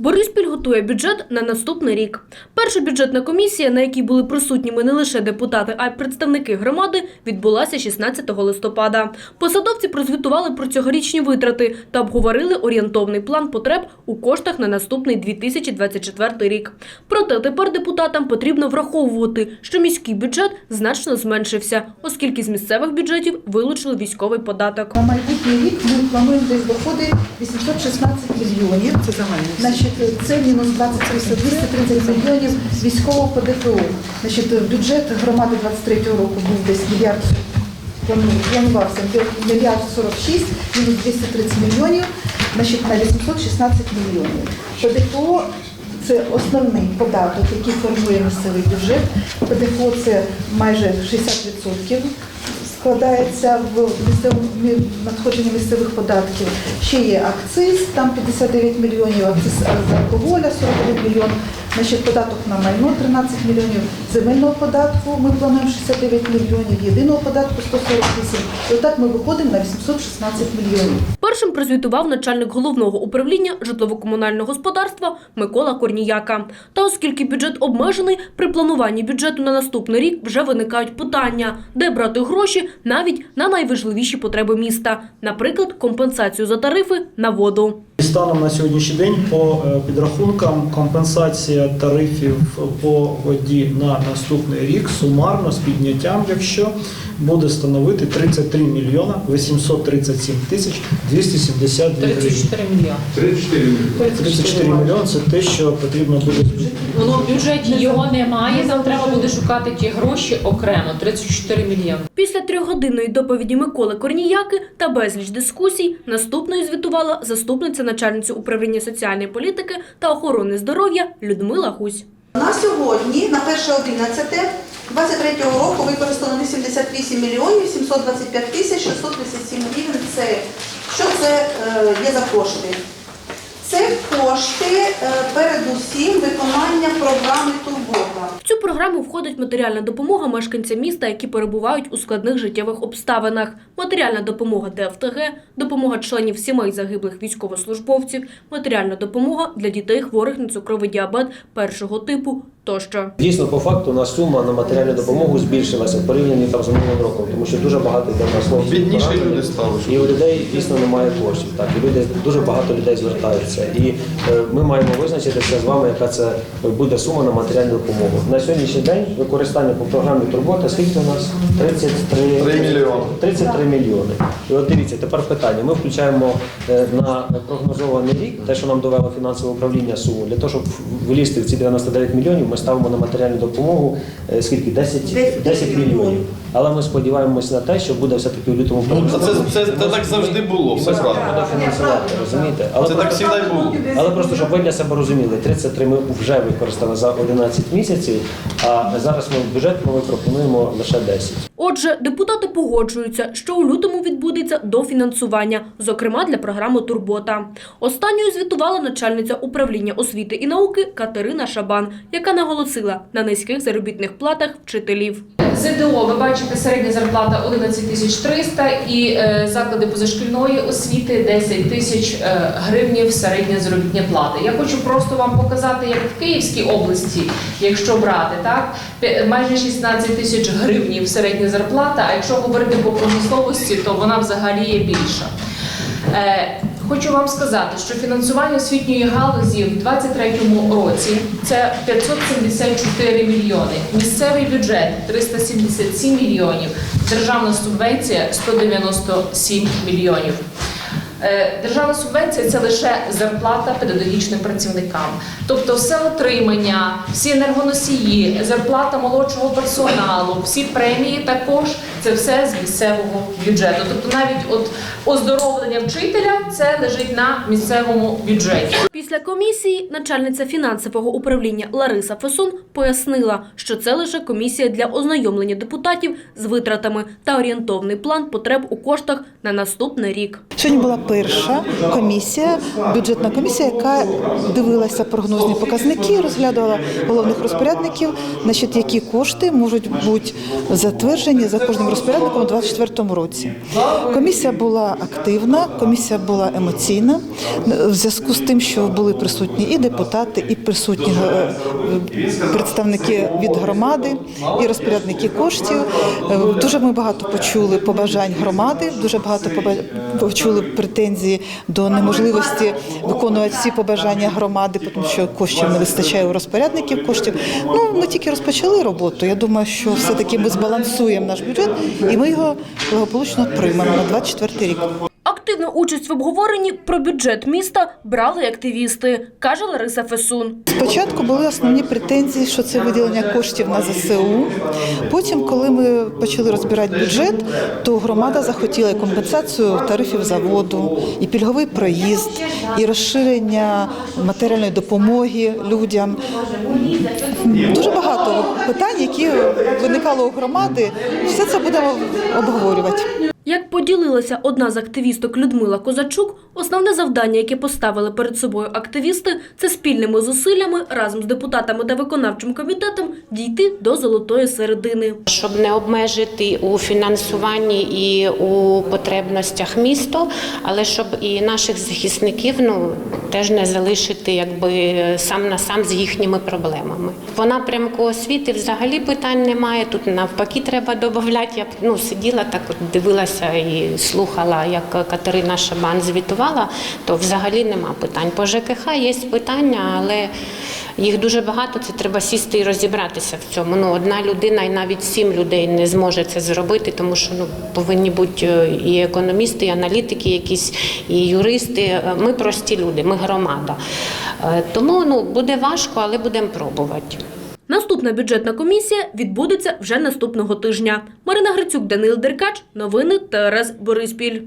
Бориспіль готує бюджет на наступний рік. Перша бюджетна комісія, на якій були присутніми не лише депутати, а й представники громади, відбулася 16 листопада. Посадовці прозвітували про цьогорічні витрати та обговорили орієнтовний план потреб у коштах на наступний 2024 рік. Проте тепер депутатам потрібно враховувати, що міський бюджет значно зменшився, оскільки з місцевих бюджетів вилучили військовий податок. На майбутній рік ми плануємо десь доходи 816 мільйонів. Це загальний. Значить, це мінус 23 230 мільйонів військового ПДФО. Значить, бюджет громади 23-го року був десь мільярд, плану- планувався мільярд 46, мінус 230 мільйонів, значить, на 816 мільйонів. ПДФО це основний податок, який формує місцевий бюджет. ПДФО це майже 60% складається в місцевому надходження місцевих податків. Ще є акциз, там 59 мільйонів, акциз з алкоголя 41 мільйон, значить податок на майно 13 мільйонів, земельного податку ми плануємо 69 мільйонів, єдиного податку 148. І отак ми виходимо на 816 мільйонів. Першим прозвітував начальник головного управління житлово-комунального господарства Микола Корніяка. Та оскільки бюджет обмежений, при плануванні бюджету на наступний рік вже виникають питання, де брати гроші навіть на найважливіші потреби міста, наприклад, компенсацію за тарифи на воду. Станом на сьогоднішній день по е, підрахункам компенсація тарифів по воді на наступний рік сумарно з підняттям, якщо буде становити 33 мільйона 837 тисяч 272 гривні. 34 мільйони. 34 мільйони. 34 мільйони це те, що потрібно буде. Воно в бюджеті його немає, там треба буде шукати ті гроші окремо. 34 мільйони. Після трьохгодинної доповіді Миколи Корніяки та безліч дискусій наступною звітувала заступниця начальниці управління соціальної політики та охорони здоров'я Людмила Гусь. На сьогодні, на 1.11, 23 року використано 88 мільйонів 725 тисяч 637 гривень. Це що це е, є за кошти? Це кошти е, передусім виконання програми Турбота. В цю програму входить матеріальна допомога мешканцям міста, які перебувають у складних життєвих обставинах, матеріальна допомога ДФТГ, допомога членів сімей загиблих військовослужбовців, матеріальна допомога для дітей хворих на цукровий діабет першого типу тощо. Дійсно, по факту у нас сума на матеріальну допомогу збільшилася в порівнянні там з минулим роком, тому що дуже багато йде нас хлопців Бідніші люди стали, і у людей дійсно немає коштів. Так і люди дуже багато людей звертаються. І е, ми маємо визначитися з вами, яка це буде сума на матеріальну допомогу. На сьогоднішній день використання по програмі Турбота скільки у нас 33 3 мільйони. 33 мільйони. І от дивіться, тепер питання. Ми включаємо е, на прогнозований рік, те, що нам довело фінансове управління суму, для того, щоб влізти в ці 99 мільйонів, ми ставимо на матеріальну допомогу е, скільки? 10, 10 мільйонів. Але ми сподіваємося на те, що буде все-таки в лютому Ну, це, прогноз. це, це так завжди було, все будемо фінансувати, розумієте? Але Це так просто, завжди було. але просто, щоб ви для себе розуміли, 33 ми вже використали за 11 місяців, а зараз ми в бюджет ми пропонуємо лише 10. Отже, депутати погоджуються, що у лютому відбудеться дофінансування, зокрема для програми Турбота. Останньою звітувала начальниця управління освіти і науки Катерина Шабан, яка наголосила на низьких заробітних платах вчителів. ЗДО, ви бачите, середня зарплата 11 тисяч 300 і е, заклади позашкільної освіти 10 тисяч е, гривнів середня заробітня плата. Я хочу просто вам показати, як в Київській області, якщо брати, так, майже 16 тисяч гривнів середня зарплата, а якщо говорити по промисловості, то вона взагалі є більша. Е, Хочу вам сказати, що фінансування освітньої галузі в 2023 році це 574 мільйони, місцевий бюджет 377 мільйонів, державна субвенція 197 мільйонів. Е, Державна субвенція це лише зарплата педагогічним працівникам, тобто все отримання, всі енергоносії, зарплата молодшого персоналу, всі премії також це все з місцевого бюджету. Тобто навіть от оздоровлення вчителя це лежить на місцевому бюджеті. Після комісії начальниця фінансового управління Лариса Фесун пояснила, що це лише комісія для ознайомлення депутатів з витратами та орієнтовний план потреб у коштах на наступний рік. Сьогодні була перша комісія, бюджетна комісія, яка дивилася прогнозні показники, розглядала головних розпорядників, значить, які кошти можуть бути затверджені за кожним розпорядником у 2024 році. Комісія була активна, комісія була емоційна в зв'язку з тим, що були присутні і депутати, і присутні е, представники від громади, і розпорядники коштів. Е, Дуже ми багато почули побажань громади, дуже багато почули претензії до неможливості виконувати всі побажання громади, тому що коштів не вистачає у розпорядників коштів. Ну ми тільки розпочали роботу. Я думаю, що все-таки ми збалансуємо наш бюджет і ми його благополучно приймемо на 24 рік. Участь в обговоренні про бюджет міста брали активісти, каже Лариса Фесун. Спочатку були основні претензії, що це виділення коштів на ЗСУ. Потім, коли ми почали розбирати бюджет, то громада захотіла компенсацію тарифів за воду, і пільговий проїзд, і розширення матеріальної допомоги людям. Дуже багато питань, які виникали у громади. Все це будемо обговорювати. Як поділилася одна з активісток Людмила Козачук, основне завдання, яке поставили перед собою активісти, це спільними зусиллями разом з депутатами та виконавчим комітетом дійти до золотої середини. щоб не обмежити у фінансуванні і у потребностях місто, але щоб і наших захисників ну теж не залишити якби сам на сам з їхніми проблемами. По напрямку освіти взагалі питань немає. Тут навпаки треба додати. Я б, ну сиділа так, от дивилася і слухала, як Катерина Шабан звітувала, то взагалі нема питань. По ЖКХ є питання, але їх дуже багато. Це треба сісти і розібратися в цьому. Ну одна людина і навіть сім людей не зможе це зробити, тому що ну повинні бути е, і економісти, і аналітики, якісь і юристи. Е, Ми прості люди, ми громада. Е, Тому ну буде важко, але будемо пробувати. Наступна бюджетна комісія відбудеться вже наступного тижня. Марина Грицюк, Данил Деркач. Новини ТРС Бориспіль.